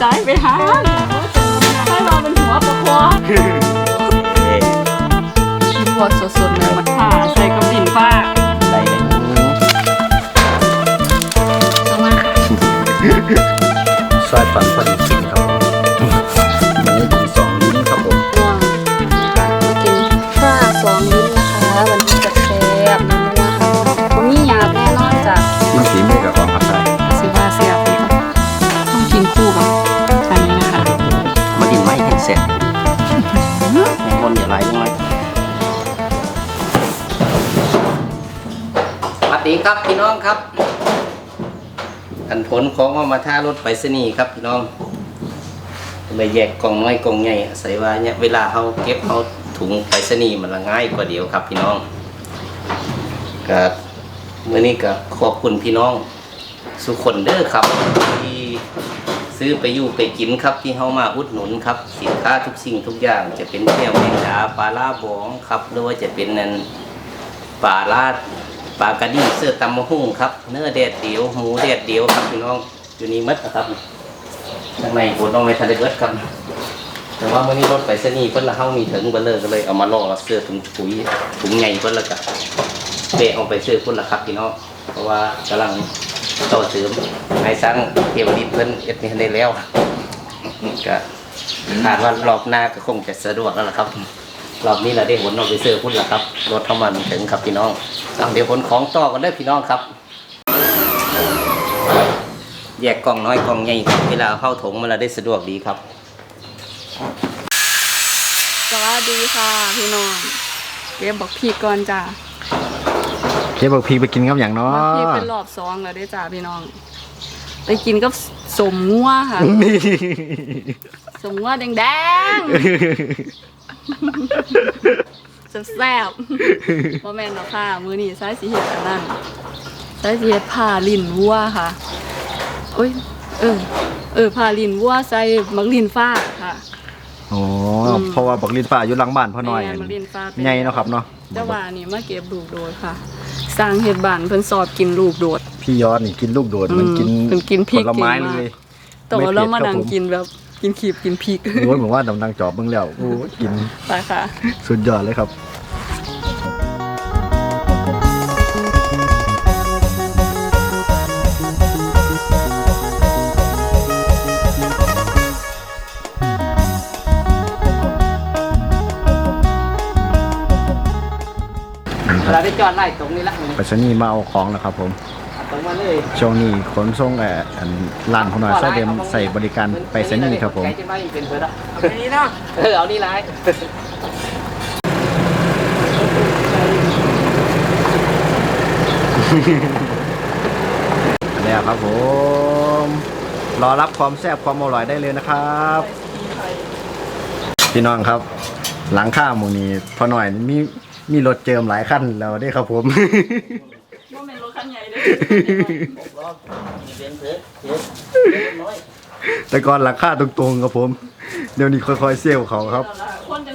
ซ้ายไปหางให้มาเป็นหัวปะควาเอ๊ะคิมว่าสดๆเลยมันผ่าใส่กับดินฟ้าใส่เลยเอามาซอยฝันพอดีกิน ครับพี่น้องครับ อันผลของเอามาท่ารถไปสนีย์ครับพี่น้องเลยแยกกล่องน้อยกล่องใหญ่ใส่ว่าเนี่ยเวลาเขาเก็บเขาถุงไปสนีย์มันละง่ายกว่าเดียวครับพี่น้องก็เมื่อนี้ก็ขอบคุณพี่น้องสุขคนเด้อครับที่ซื้อไปอยู่ไปกินครับที่เขามาอุดหนุนครับสินค้าทุกสิ่งทุกอย่างจะเป็นแก้วแมงดาปลาล่าบองครับหรือว่าจะเป็นนันปลาลาด ปลากระดิ่งเสื้อตำมะฮุ่งครับ เนื้อแดดเดียว หมูแดดเดียวครับพี่น้องอยู่นี่มัดนะครับข้างในผมต้องไปทะเลเบิดครับ แต่ว่าเมื่อนี้รถไปเสนีย์เพิ่นละเฮามีถึงเบลเลอร์ก็เลยเอามาล่อเสื้อถุงปุ๋ยถุงใหญ่เพิ่นละกับเบะเอาไปซื้อเพิ่นละครับพี่น้องเพราะว่ากำลังต่อเสริมให้สร้างเทวดิตเพิ่นเอ็ดนี่ได้แล้วก็คาดว่ารอบหน้าก็คงจะสะดวกแล้วล่ะครับ รอบนี้เราได้หนออกไปซื้อพุ่นละครับ รถเข้ามาถึงครับพี่น้องเอาเดี๋ยวขนของต่อกันได้อพี่น้องครับ แยกกล่องน้อยกล่องใหญ่เวลาเข้าถุงมันเราได้สะดวกดีครับสวัสดีค่ะ พี่น้องเก็บบอกพี่ก่อนจ้ะเจ๊บอกพีไปกินกับอย่างเนาะบอกพี่เป็นรอบสองแล้วเด้อจ้าพี่น้อง ไปกินกับ สมงัวค่ะ นี่สมงัวแดงๆแซ่บๆบ่แม่นดอกค่ะ มือนี่ใช้สีเห็ดอันนั้นใช้สีเห็ดผ่าลิ้นวัวค่ะโอ้ยเออ เออผ่าลิ้นวัวใส่มักลิ้นฟ้าค่ะ โอ้เพราะว่าบักลินฟ้าอยู่หลังบ้านพ่อน้อยแม่มักลิ้นฟ้าป็ใหญ่เนาะครับเนาะเจ้าว่านี่มาเก็บลูกโดดค่ะ สร้างเห็ดบ้านเพิ่นสอบกินลูกโดด พี่ยอดนี่กินลูกโดดมันกินอืมมันกินพริกผลไม้เก่งมาก เลยแต่ว่าเรามานั่งไผ็ดครับผกินแบบกินขีบกินพริกโอ้ยผมว่าดำนังจอบเบิ่งแล้วโอ้ยกินไปค่ะสุดยอดเลยครับ เราได้จอดไล่ตรงนี้ละ ไปสนี่มาเอาของแล้วครับผมตรงมาเลย ช่วงนี้ขนส่งแอบอันร้านพ่อน้อยใส่เดมใส่บริการไปสนี่ครับผมใกล้จะเป็นเพื่อานี้เนาะเออเอานี่ไรแล้วครับผม รอรับความแซ่บความอร่อยได้เลยนะครับ พี่น้องครับ หลังข้างหมูนี้พอหน่อยมีมีรถเจิมหลายขั้นแล้วได้ครับผม ถคันใหญ่เด้รอบเป็นเพื่อนเยอะน้อยแต่ก่อนหลังข้าตรงๆครับผม เดี๋ยวนี้ค่อยๆเซลล์เขาครับ คนจะ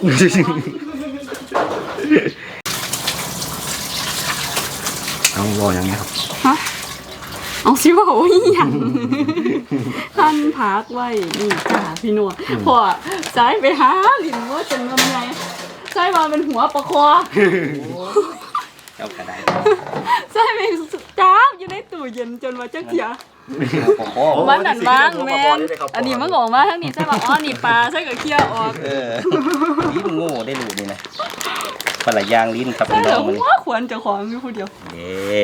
เอาวออย่างนี้ครับ ฮะเอาสิว่าโอ้ยหยังท่านพักไว้นี่จ้าพี่หนวดพอซ้ายไปหาลินว่าจะงำไงใช่มาเป็นหัวปะคอ เจ้ากระไดใช่ไหมจ้าบอยู่ในตู้เย็นจนว่าจักเถียโอ้โหมันนั่นบ้างแมนอันนี้มันบอกว่าทั้งนี้ใช่ป่ะอ๋อนี่ปลาใช่กับเคี่ยวออกเออลิ้นโง่ได้ดูนี่นะปลายางลิ้นครับใช่พี่เหรน้อองมันว่าควรจะของอยู่ผู้เดียวเย้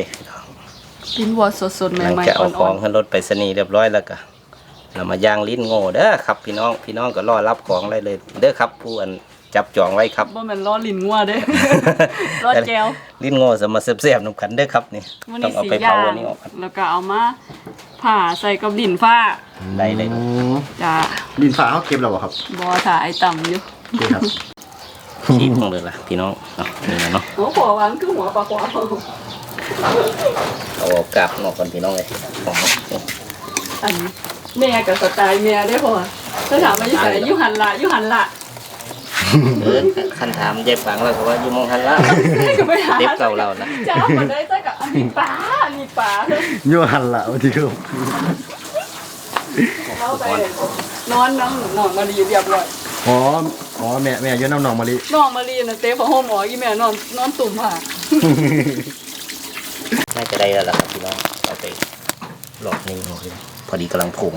กินวัวสดๆใหหลังม่จากๆเอาขอ่อองนขึ้นรถไปสนีย์เรียบร้อยแล้วก็เรามาย่างลิ้นโง่เด้อครับพี่น้องพี่น้องก็รอรับของได้เลยเด้อครับผู้อัน จับจองไว้ครับๆบ่แม่นล้อลิ้นงัวเด้ ล้อแจวลิ้นโง่สมาเสียบๆนำกันเด้อครับนี่มันต้อนี่งเอาสีไปย่าเผางอันนี้ออกก่อนแล้วก็เอามาผ่าใส่กับลิ้นฟ้าได้เลยจ้าดินฟ้าเขาเก็บแล้วเหรอครับบ่ถ่าไอ้ต่ำอยู่โอเคครับชีพของเลยล่ะพี่น้องเอานี่นะเนาะหัวหัววางคือหัวปลาควาเอากลับนอกก่อนพี่น้องเลยของอันแม่กับสไตล์แม่ได้พอถ้าถามว่าอยู่ไสอยู่หันละอยู่หันละ เออคันถามเย็บฝังแล้วก็ว่าอยู่มองหันละก็ไปหาเด็บเก่าเรานะจ้าบ่ได้แต่กับอันนี้ปลาอันนี้ปลายั่วหันละวันที่ครับเราไปนอนน้ำหนองมารีเรียบร้อยอ๋ออ๋อแม่แม่อยืนน้ำหนองมะลินอนมารีนะเต้พอห้องหมออีแม่นอนนอนตุ่มผ่าน่าจะได้แล้วล่ะครับพี่น้องเอาไปหลอกนี่พอดีกำลังพุง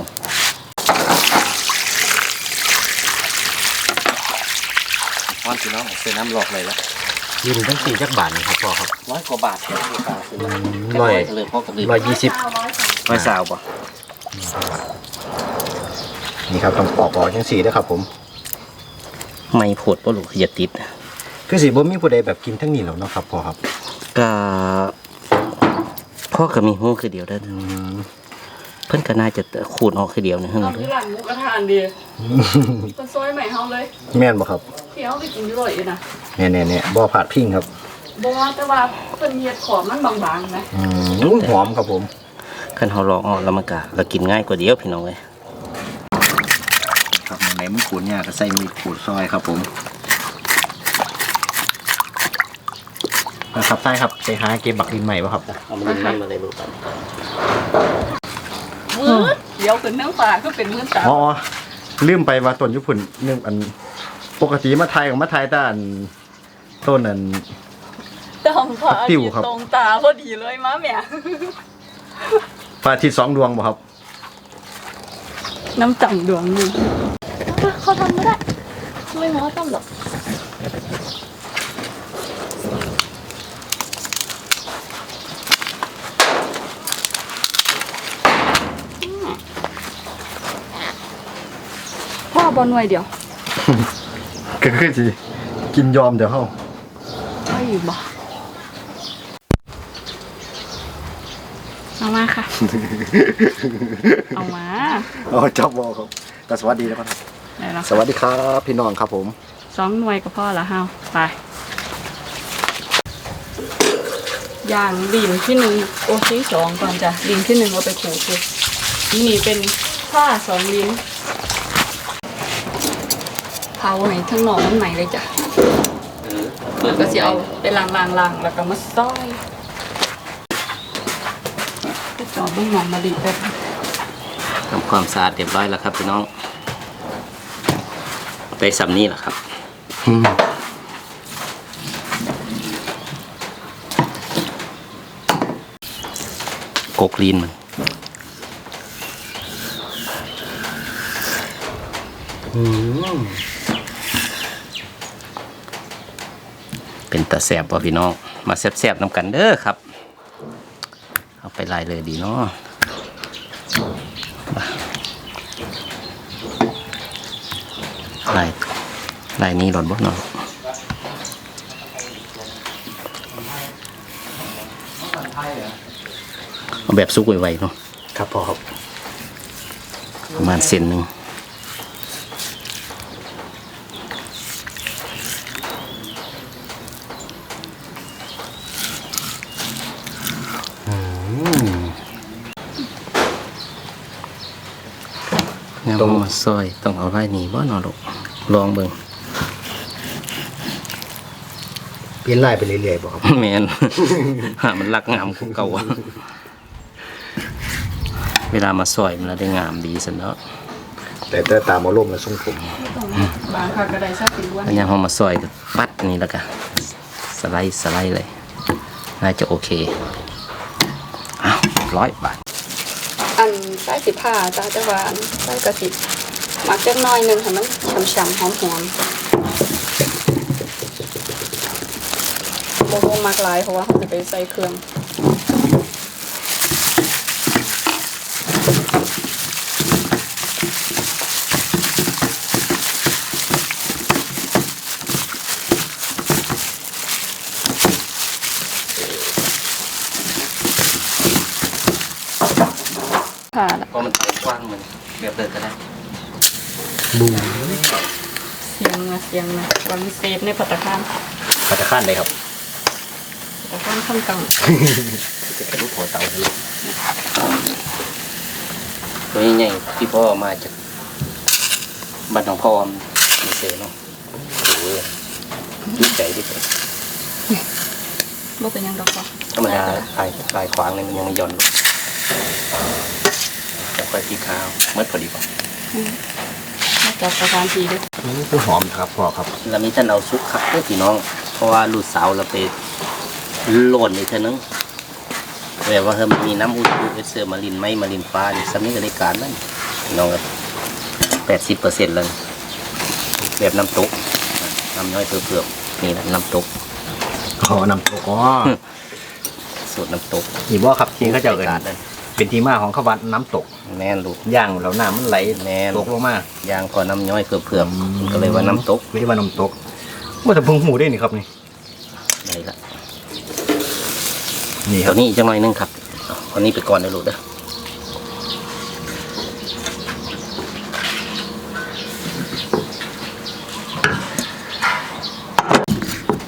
ว่านพี่น้องซื้อน้ำหลอกเลยละยืนตั้งสี่จักบาทนี่ครับพ่อครับร้อยกว่าบาทครับราคาซื้อมาร้อยแค่เลยพ่อกับลืมร้อยยี่สิบร้อยสาวป่ะนี่ครับต้องปอกออกจังสี่ด้วยครับผม ไม่ผดป่ะลูกอย่าติด คือสีบ่มีผู้ใดแบบกินทั้งนี้แล้วเนาะครับพ่อครับก็พ่อก็มีหูคือเดียวได้ออืม เพิ่นก็น่าจะขูดออกคือเดียวนะเฮ้ยทำที่ร้านหมูกระทะอันเดียวเป็นซอยใหม่เฮาเลยแม่นบ่ครับที่เฮาไปกินอยู่เลยนะเนี่ยเนี่ยเนี่ยบ่ผาดพิงครับบ่ว่าแต่ว่าเพิ่นเฮ็ดขอบมันบางๆนะอืมอุ้ยหอมครับผมคันเฮาลองออกแล้วมันก็เรากินง่ายกว่าเดียวพี่น้องเอ้ยครับไหนมันขูดเนี่ยก็ใส่มีดขูดซอยครับผมนะครับใช่ครับไปหาเก็บบักดินใหม่ป่ะครับเอามันไม่มาเลยลูกกันมื อเดี๋ยวขึ้นทั้งฟ้าคือเป็นมือสาวอ๋อลืมไปว่าต้นยุพุ่นเรื่องอันปกติมาไทยของมาไทยแต่อันต้นอันดำฟ้าติ้วครับ ตรงตาพอดีเลยมาแม่ พระอาทิตย์สองดวงบ่ครับ น้ำจังดวงหนึงเขาทำไม่ได้ ไม่หมอทำหรอก บอลหน่วยเดียว ก็คือสิกินยอมเดี๋ยวเฮาไม่อยู่บ่ เอามาค่ะ เอามาอ๋อจับบอครับแต่สวัสดีนะครับ ได้แล้วสวัสดีครับพี่น้องครับผมสองหน่วยก็พอละเฮาไป อย่างดินที่หนึ่งโอที่สองก่อนจ้ะดินที่หนึ่งเอาไปขูดเลยนี่เป็นผ้าสองลิ้นเผาไหนทั้งหนองทั้งไหนเลยจ้ะแล้วก็จะเอาไปล้างล้างล้างแล้วก็มาซ้อยไปจอดเบื้องหนองมาดีแบบทำความสะอาดเรียบร้อยแล้วครับพี่น้องได้สำนี้แหละครับกกลีนมันอืม เป็นตาแสบป่ะพี่น้อง มาแสบๆน้ำกันเด้อครับ เอาไปลายเลยดีเนาะลายลายนี้หล่นบ่เนาะเอาแบบซุกไวๆเนาะครับพ่อครับประมาณเซนหนึ่ง งามมาซอยต้องเอาไล่นี้บ่เนอลูกลองเบิ่งเปลี่ยนลายไปเรื่อยๆบ่ครับแมน หามันรักงามกูเก่าอะเวลามาซอยมันแล้วได้งามดีสันเนาะแต่แต่ตามอารมณ์และทรงผมบางค่ะกระไดชาติล้วนแล้วยังพอมาซอยก็ปัดนี่แล้วก็สไลด์สไลด์เลยน่าจะโอเคอ้าวร้อยบาทอันใส่สิผ้าจ้าจะว่าอันใส่กระสิห มักจักน้อยหนึงให้มันฉ่ำๆหอมๆบ่บ่มักหลายเพราะว่าเขาจะไปใส่เครื่องผ่ะ เพราะมันไตกว้างเหมือนแบบเดินก็ได้ บูเสียงนะเสียงนะวันเซฟในปัตตาคารพัตตาคารเลยครับปัตตาคารขั้นกลางจะกระดูกหัวเตาเลยตัวนี้ใหญ่ที่พ่อมาจากบ้านของพ่อมมีเซเนาะโอ้ยดีใจดิบ่เป็นหยังดอกค่ะธรรมดาลายลายขวางเลยมันยังไม่หย่อนแต่ค่อยที่ข้าวเมื่อพอดีป่ะมาจากสถานที่ด้วยนี่คือหอมครับพ่อครับแล้วมีท่านเอาซุปครับเพื่อพี่น้อง เพราะว่าลูกสาวเราไปหล่นอีกเท่านึงแบบว่าเฮ้ยมันมีน้ำอุ่นๆเอสเซอร์มาลินไหมมาลินฟ้านี่สำนึกในการนั่นน้องแปดสิบเปอร์เซ็นต์เลยแบบน้ำตกน้ำน้อยเพื่อๆนี่แหละน้ำตกขอนำตัวอ๋อสูตรน้ำตกนี่บ่ครับที่เขาจ้าเอิ้การน เลยเป็นที่มาของข้าววัดน้ำตกแม่นลูก ย่างแล้วน้ำมันไหลแม่น ตกลงมายางก่อนน้ำย้อยเพื่อๆมันก็เลยว่าน้ำตกไม่ได้ว่าน้ำตกว่าแต่เพิ่งหูได้นี่ครับนี่ได้ละนี่คตัรัวบนี้อีกจังหน่อยหนึงครับเอาอันนี้ไปก่อนนะลูกเด้อ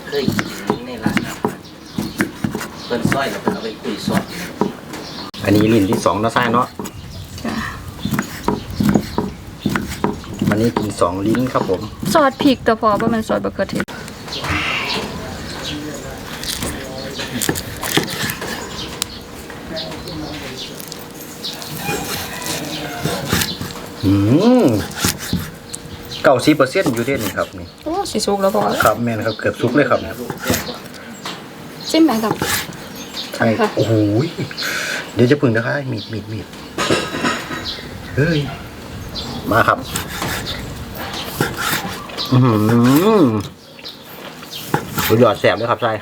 เคยกินในร้านอาหารเพิ่นซอยแล้วเพิ่นเอาไปคุยสด อันนี้ลิ้นที่สองเนาะไส้เนาะจ้ะวันนี้กินสองลิ้นครับผม ซอสพริกแต่พอว่ามันซอสบะเขือเทศอืมเก้าสิบเปอร์เซ็นต์อยู่เด่นครับนี่ โอ้สีสุกแล้วพอครับแม่นครับเกือบสุกเลยครับจิ้มไหมครับใช่โอ้โหย เดี๋ยวจะพึ่งนะคะมีดมีดมีดเฮ้ย มาครับ อือหือสุดยอดแสบเลยครับใช่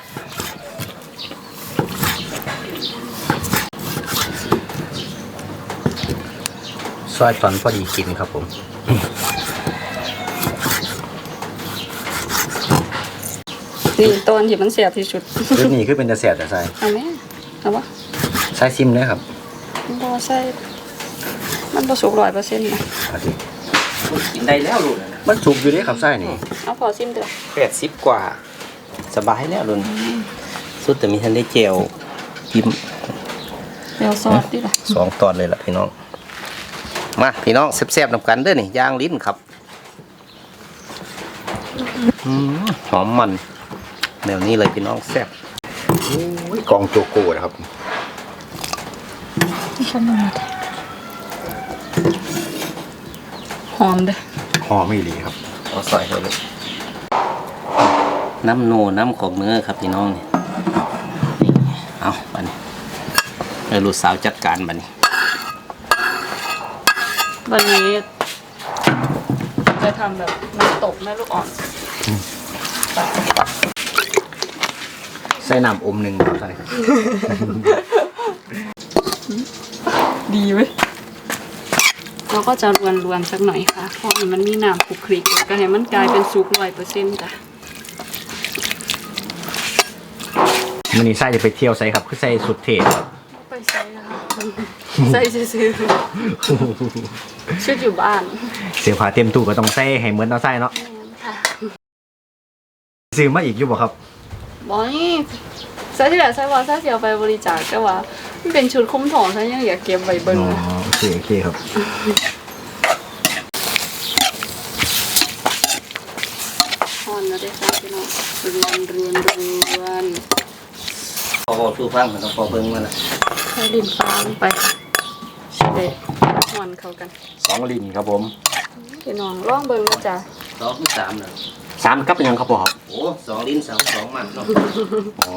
ซอยตอนพอดีกินครับผมนี่ตอนที่มันเสียบที่สุด เรื่องนี้คือเป็นจะแสบแต่ใส่เอาไหมเอาวะ ใส่ซิมเลยครับมันบ่ใส่มันบ่สุกร้อยเปอร์เซ็นต์นะเอาสิกินได้แล้วลูกนะมันสุกอยู่เด้ครับไส้นี่เอาพอซิมเด้อแปดสิบกว่า สบายแล้วลุนสุดแต่มีทันได้เจลกิมเดี๋ยวซอสดิล่ะสองตอนเลยล่ะพี่น้อง มาพี่น้องแซ่บๆนำกันเด้อนี่ย่างลิ้นครับอืมหอมมันแนวนี้เลยพี่น้องแซ่บโอ้ยกองโจโก้นะครับ หอมเด้อหอมไม่ดีครับเอาใส่เข้าไปน้ำโนน้ำของเนื้อครับพี่น้องนี่นี่เอาบัดนให้ลูกสาวจัดการบัดนี้วันนี้จะทำแบบน้ำตกแม่ลูกอ่อน ใส่น้ำอมหนึ่งครับใส่ ดีเว้ยเราก็จะรวนๆสักหน่อยค่ะ เพราะมันมีน้ำคลุกคลิกแล้วก็ให้มันกลายเป็นซุปร้อยเปอร์เซ็นต์จ้ะมันนี่ไส้จะไปเที่ยวไซครับ คือไส้สุดเทศครับไปใส่นะคะใส่ซื้อๆชุดอยู่บ้าน เสียผ้าเต็มตู้ก็ต้องใส่ให้เหมือนเอาไส้เนาะค่ะซื้อมาอีกอยู่บ่ครับบอยใส่ที่ไหนใส่ว่าใส่เสียไปบริจาคก็ว่า มันเป็นชุดคุ้มถองฉันยังอยากเก็บไว้เบิ่งอ๋อนะโอเคโอเคครับฮอนแล้วได้ค่ะพี่น้องรวนรวนรวนพอสู้ฟังมันต้องพอเบิ่งมาละใส่ดินฟ้าลงไปใช่เลยฮอนเข้ากันสองลิ้นครับผมพี่น้องลองเบิ่งนะจ๊ะสองที่สามเลยสามกับเป็นยังครับพ่อครับโอ้สองลิ้นสองสองมันเนาะอ๋อ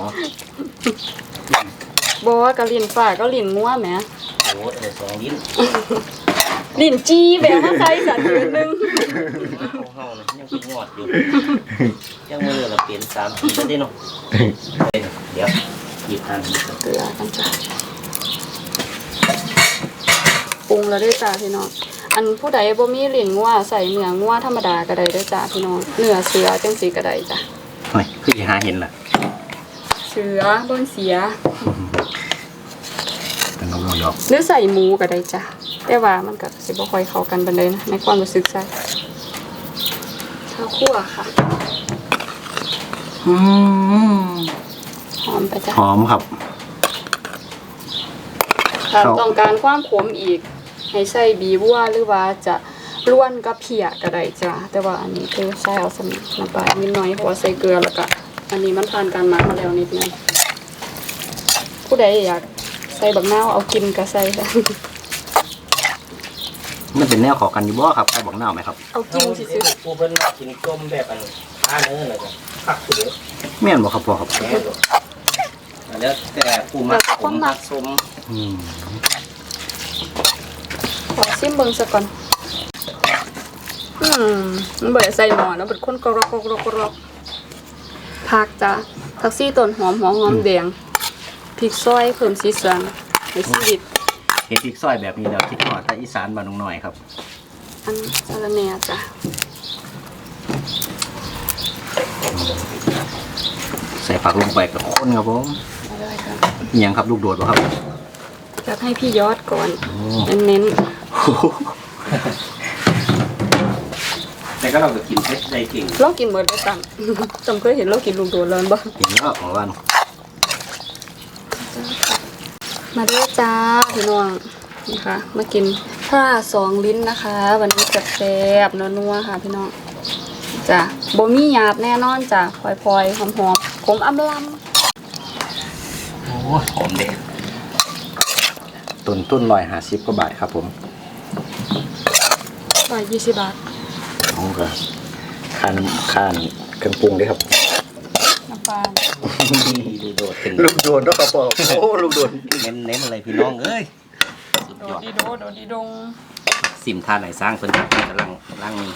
บอกว่ากับลิ้นฟ้าก็ลิ้นมั่วแหมโอ้เออสองลิ้นลิ้นจีแบบว่าใส่สันยืนหนึงเอาเฮาเลยยังคิดงอดอยู่ ยังมือเราเปลี่ยนสามทีแล้วได้เนาะเดี๋ยวหยิบอันนี้ก่อนเกลือกันจ้ะปรุงแล้วด้วยจ้าพี่น้อง อันผู้ใดบ่มีลิ้นงัวใส่เนื้องัวธรรมดาก็ได้ด้วยจ้าพี่น้องเนื้อเสือจังสีก็ได้จ้ะเฮ้ยคือสิหาเห็นล่ะ เสือบ่เสีย เป็นน้องดอกหรือใส่หมูก็ได้จ้ะแต่ว่ามันก็สิบ่ค่อยเข้ากันปานใดนะในความรู้สึกใส่ข้าวคั่วค่ะอืมหอมไปจ้ะหอมครับถ้าครับต้องการความขมอีก ให้ใส่บีบัวหรือว่าจะล้วนกับเพียก็ได้จ้ะแต่ว่าอันนี้คือใส่เอาสมิน้ำปลานิดหน่อยเพราะว่าใส่เกลือแล้วก็อันนี้มันผ่านการหมักมาแล้วนิดนึงผู้ใดอยาก ใส่บักนาวเอากินก็ใส่ได้อมันเป็นแนวขอกันอยู่บ่ครับใครบอกหน้าไหมครับเอากินสิซื้อกูเพิ่นมากินต้มแบบอันปลาเนื้อเลยจ้ะผักกูเยอะแม่นบ่ครับพ่อครับแม่ดูแล้วแต่กูมักผมมักส้มอืมขอซิมเบิ่งซะก่อนอืมมันบ่ได้ใส่หม้อแล้วเป็นคนกรอกกรอกกรอกผักจ้ะผักซี่ต้นหอมหอมหอมแดง พริกซอยเพิ่มสีสันให้ชีวิตเห็ดพริกซอยแบบนี้แล้วคิดฮอดถ้าอีสานบ้านน้องน้อยครับ อันสาระแหน่จ้ะใส่ผักลงไปกับข้นครับผมมาเลยค่ะอิหยังครับลูกโดดบ่ครับ จะให้พี่ยอดก่อนโอ้เน้นแต่ก็เราก็กินเพชรได้เก่งๆลองกินเบิดได้ตังจำเคยเห็นเรากินลูกโดดแล้วบ่เห็นแล้วของวัน มาเด้อจ้าพี่น้องนี่ค่ะมากินปลาสองลิ้นนะคะ วันนี้แซ่บๆนัวๆค่ะพี่น้องจ้ะบ่มีหยาบแน่นอนจ้ะพลอยๆหอมๆขมอำลโอ้ยหอมเด็ดต้นต้นลอยหาสิบกว่าบาทครับผมำร้อยยี่สิบบาทเอาก็ค่าน้ำค่าเครื่องปรุงด้วยครับ น้ำปลาดูโดดเป็นลูกโดดด้วยครับพ่อโอ้ลูกโดดเน้นเน้นอะไรพี่น้องเอ้ยสุดโดยอดดดีโดโดดดีดงสิมท่าไหนสร้างเพิ่นกำลังร่างนี้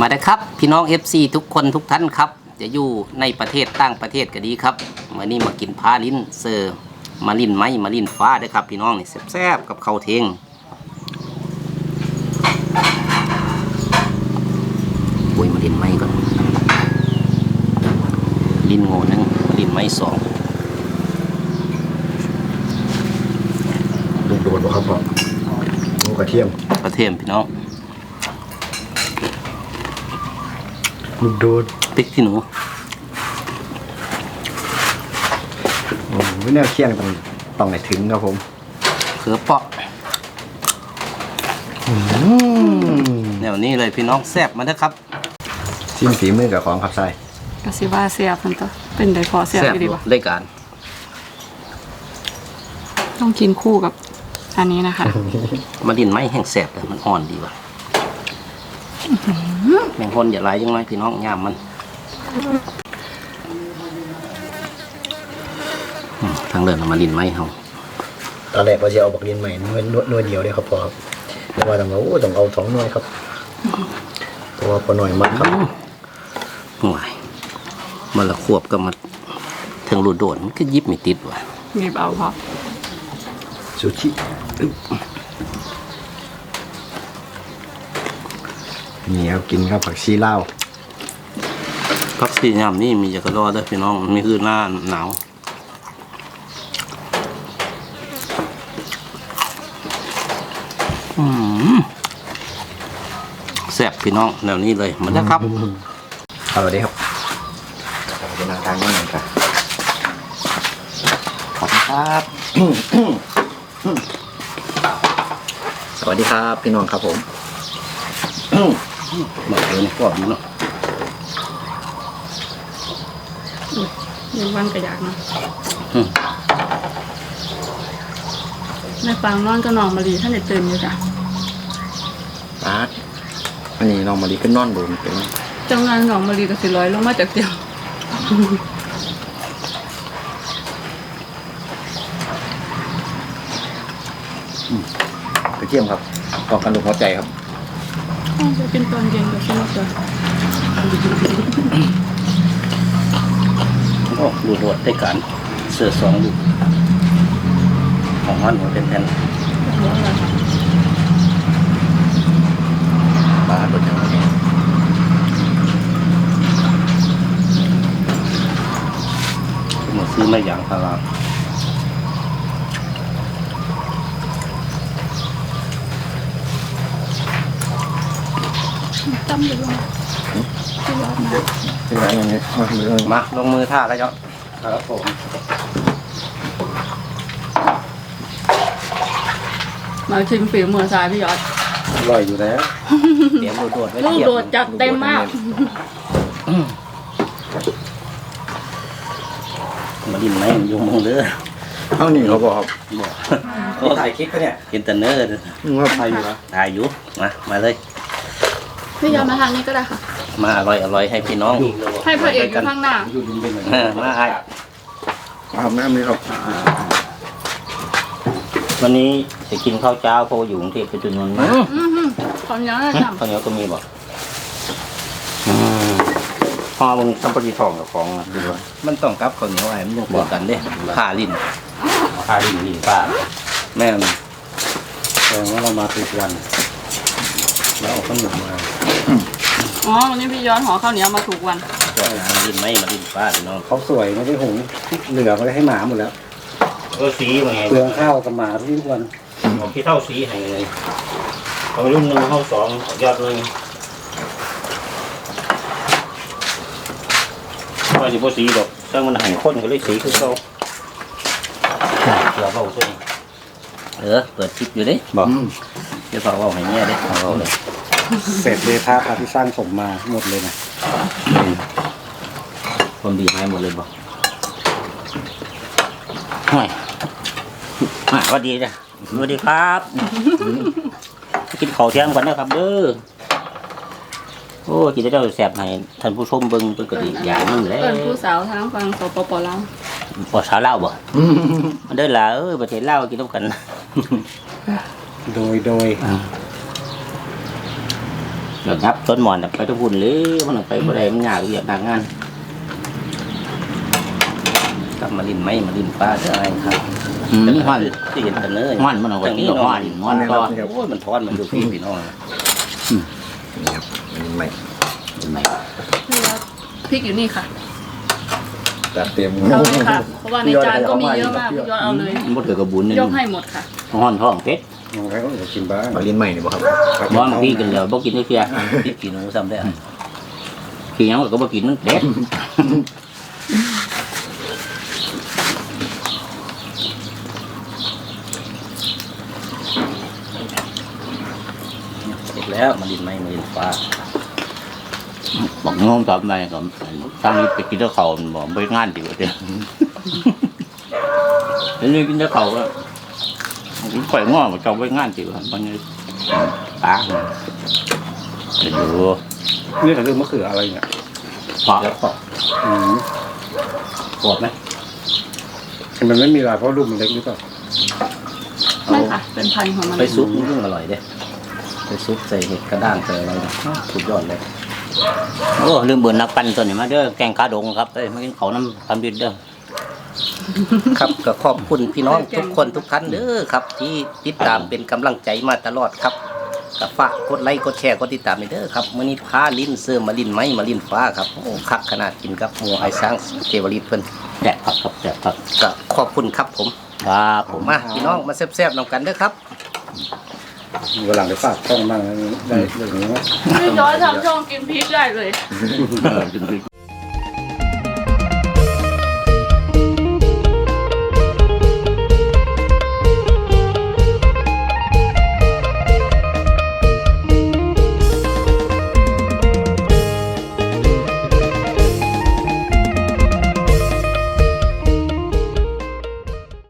มาได้อครับ พี่น้อง FC ทุกคนทุกท่านครับ จะอยู่ในประเทศต่างประเทศก็ดีครับมื่อนี้มากินพาลิ้นเซอร์มาลิ้นไม้มาลิ้นฟ้าเด้อครับ พี่น้องนี่แซ่บๆกับข้าวเทงโอ้ยมาลิ้นไม้ก่อน ลิ้นโง่หนึงลิ้นไม้สองลูกโดดบ่ครับพ่อหมูกระเทียมกระเทียมพี่น้องลูกโดดพริกขี้หนูโอ้ยแนวเคียงต้องต้องให้ถึงครับผมเขือเปาะอืมแนวนี้เลยพี่น้องแซ่บมาเด้อครับซิมฝีมือกับของครับใส่ กะสิว่าเสียบมันตัวเป็นไดพอเสียบดีวะได้การต้องกินคู่กับอันนี้นะคะมาดินไม้แห้งแซ่บแต่มันอ่อนดีว่ะแมงพนอย่าหลายยังไงพี่น้องยามมันอืมทางเดินเอามาดินไม้เฮาตอนแรกว่าจะเอาบักเรียนใหม่หน่วยหน่วยหน่วยเดียวเลยครับพ่อครับแต่ว่าต้องเอาโอ้ต้องเอาสองหน่วยครับเพราะว่าพอหน่อยมากครับห่วย มันละควบก็มาถึงรูดโดดมันก็ยิบไม่ติดว่ะมีเอาพอซูชิอึ๊บนี่ครับกินครับผักชีลาวพักสียามนี่มีจะกระรอเด้อพี่น้องนี่คือหน้าหนาวอืมแซ่บพี่น้องแนวนี้เลยมาแล้วครับสวัสดีครับสวัสดีนาง ทางนี่หนึ่งครับขอบคุณครับ สวัสดีครับ พี่น้องครับผมมาเลยนี่ก็ดีเนาะยังวันกระยากเนาะอืมแม่ปางนอนก็นอนมาดีท่านเด็ตื่นอยู่จ้ะอาร์ตอันนี้น้องมาดีขึ้นนอนบนเป็นจังงานนอนมาดีก็สิร้อยลงมาจากเตียง กระเทียมครับออกกันลูกหัวใจครับจะเป็นตอนเย็นก็สนุกเลยโอ้ดูดวดได้การเสือสองดูของมันหัวเป็นแผ่น ปลาตัวยังไง มาซื้อมาอย่างพาราตั้มเลยลงที่ยอดมาเป็นไรยังไงมาเรื่องมาลงมือท่าแล้วเจ้าครับผมมาชิมฝีมือซ้ายพี่ยอดอร่อยอยู่แล้วเตรียมดูดวดไว้ลูกเทียบโดดจัดเต็มมาก มา ดินไหมมันยุงมึงเด้อเท่านี้เขาบอกครับบอกเขาถ่ายคลิปปะเนี่ยเห็นแต่เนื้อมึงว่าถ่ายอยู่นะถ่ายอยู่มามาเลยพี่ยอมมาทางนี้ก็ได้ค่ะ มาอร่อยอร่อยให้พี่น้อง ให้พระเอกอยู่ข้างหน้าเออมาไอ้อาบน้ำนี่ครับวันนี้จะกินข้าวเจ้าเพราะว่าอยู่กรุงเทพเป็นจำนวนมากอือหือความยาวน่าจำข้าวเหนียวก็มีบอกอืม พ่อมึงสัมปติทองกับของนะดูว่ามันต้องกับข้าวเหนียวไอ้มันต้องบอกกันเด้ผ่าลิ้นคาดินหินป้าแม่นแสดงว่าเรามาทุกวันแล้วเอาขนมมาอ๋อวันนี้พี่ย้อนห่อข้าวเหนียวมาถูกวันก่อนมาลิ้นไหมมาลิ้นฟ้าพี่น้องเขาสวยไม่ได้หุงเหลือไม่ได้ให้หมาหมดแล้วเออสีมันไงเปลืองข้าวกับหมาทุกวันผมที่เท่าสีให้เลยเอารุ่นหนึ่งเข้าสองยอดหนึ่ง ว่าสิบ่สีดอกถ้ามันใหายคนก็เลยสีคือเขาเดี๋ยวเขาส้นเออเปิดคลิปอยู่เด้บอกเดี๋ยวพอเว่าให้เนี่ยเด้เอาเลยเศษเดทาพาที่สร้างสมมาหมดเลยนะคนดีหายหมดเลยบอกห่วยมาสวัสดีจ้ะสวัสดีครับ กินข้าวเที่ยงก่อนนะครับเด้อ โอ้กินได้เจ้าแสบให้ท่านผู้ชมเบิ่งเพิ่นก็ดีอย่างนึงแหล้วเอิญผู้สาวทางฟังสปปลาวบ่สาวเล่าวบ่มันเด้อล่ะเอ้ยประเทศลาวกินน้ำกัน โดยโดยเดี๋ยวนับต้นหมอนน่ะไปทุกพุ่นเลยมันไปบ่ได้มันยากเรียกหนักงานกลับมาลิ้นไหมมาลิ้นฟ้าเด้อไอ้ครับอืมฮ้อนที่เห็นแต่เนื้อฮ้อนมันเอาไว้นี่ฮ้อนฮ้อนก็โอ้ยมันทอนมันดูพี่พี่น้องนี่ ครับมันใหม่เห็นไหมพี่ย้อนพริกอยู่นี่ค่ะจัดเต็มเอาเลยค่ะ เพราะว่าในจานก็มีเยอะมากพี่ย้อนเอาเลยมันบ่ถือกระบุญนึงยกให้หมดค่ะฮ้อนท้องเพชรมองใครก็จะกินบ้างมาลิ้นใหม่นี่บ่ครับบ่มันพี่กันแล้วบ่กินได้เพียพี่กินหนูซ้ำได้อะขี้หยังก็บ่กินนั่นเด็ดเสร็จแล้วมาลิ้นไหมมาลิ้นฟ้า บอกงงตอบไปก็ทางนี้ไปกินแต่ข้าวมันบอกไปงานดีกว่าเด้อเดี๋ยวนี้กินแต่ข้าวก็ข่อยง้อมาเจ้าไปงานดีกว่ามันนี่ปากเดี๋ยวดูนี่แต่เรื่องมะเขืออะไรเนี่ยพอแล้วก็อืมกรอบไหมมันไม่มีลายเพราะลูกมันเล็กหรือเปล่าไม่ค่ะ เป็นพันธุ์ของมันไปซุปนี่ยิ่งอร่อยเด้ไปซุปใส่เห็ดกระด้างใส่อะไรนะสุดยอดเลย โอ้ลืมเบิ่นนักปั่นตัวนี้มาเด้อแกงขาดงครับเอ้ยมากินเขาวน้ำทำดินเด้อครับก็ขอบคุณพี่น้องทุกคนทุกท่านเด้อครับ ที่ติดตามเป็นกำลังใจมาตลอดครับกับฝากกดไลค์กดแชร์กดติดตามไปเด้อครับมื้อนี้พาลิ้นเสื้อมาลิ้นไม้มาลิ้นฟ้าครับโอ้คักขนาดกินกับหมูไอ้ช้างเทวริตเพิ่นแดดผักครับแดดผักก็ขอบคุณครับผมครับผมมาพี่น้องมาแซ่บๆนำกันเด้อครับ วันหลังไปฝากช่องบ้างนะได้เรื่องนี้นะพี่ย้อนทำช่องกินพริกได้เลย เออจริงๆ